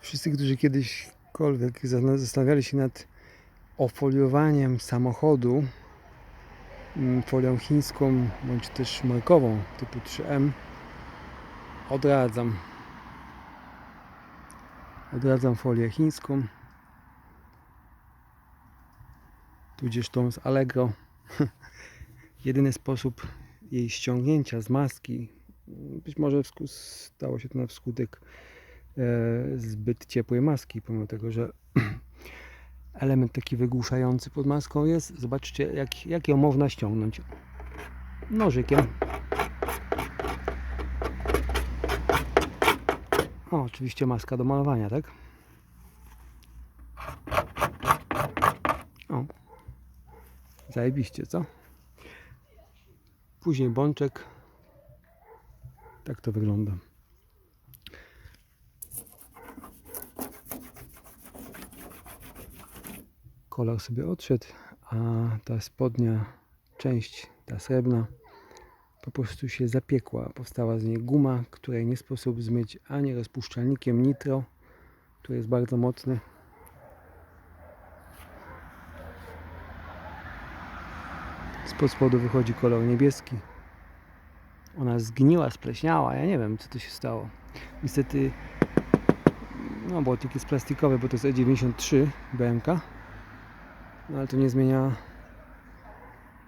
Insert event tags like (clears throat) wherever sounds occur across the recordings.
Wszyscy, którzy kiedyśkolwiek zastanawiali się nad ofoliowaniem samochodu mm, folią chińską bądź też markową typu 3M, odradzam. Odradzam folię chińską, tudzież tą z Allegro. (laughs) Jedyny sposób jej ściągnięcia z maski, być może stało się to na wskutek e, zbyt ciepłej maski, pomimo tego, że (clears throat) element taki wygłuszający pod maską jest. Zobaczcie, jak, jak ją można ściągnąć. Nożykiem. O, oczywiście maska do malowania, tak? O. Zajebiście, co? Później bączek. Tak to wygląda. Kolor sobie odszedł, a ta spodnia część, ta srebrna, po prostu się zapiekła. Powstała z niej guma, której nie sposób zmyć ani rozpuszczalnikiem nitro, który jest bardzo mocny. Spod spodu wychodzi kolor niebieski. Ona zgniła, spleśniała. Ja nie wiem, co to się stało. Niestety, no błotnik jest plastikowy, bo to jest E93 BMK. No ale to nie zmienia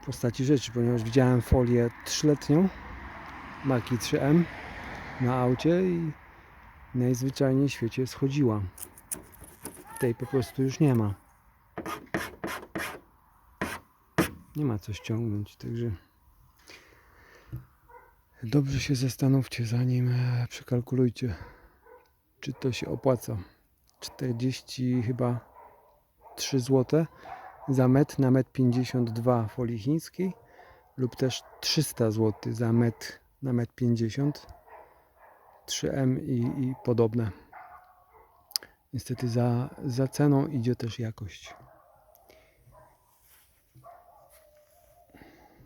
postaci rzeczy, ponieważ widziałem folię trzyletnią marki 3M na aucie i najzwyczajniej w świecie schodziła. Tej po prostu już nie ma. Nie ma co ściągnąć, także dobrze się zastanówcie zanim e, przekalkulujcie czy to się opłaca. 40 chyba 3 zł za metr na metr 52 folii chińskiej lub też 300 zł za metr na metr 50 3M i, i podobne. Niestety za, za ceną idzie też jakość.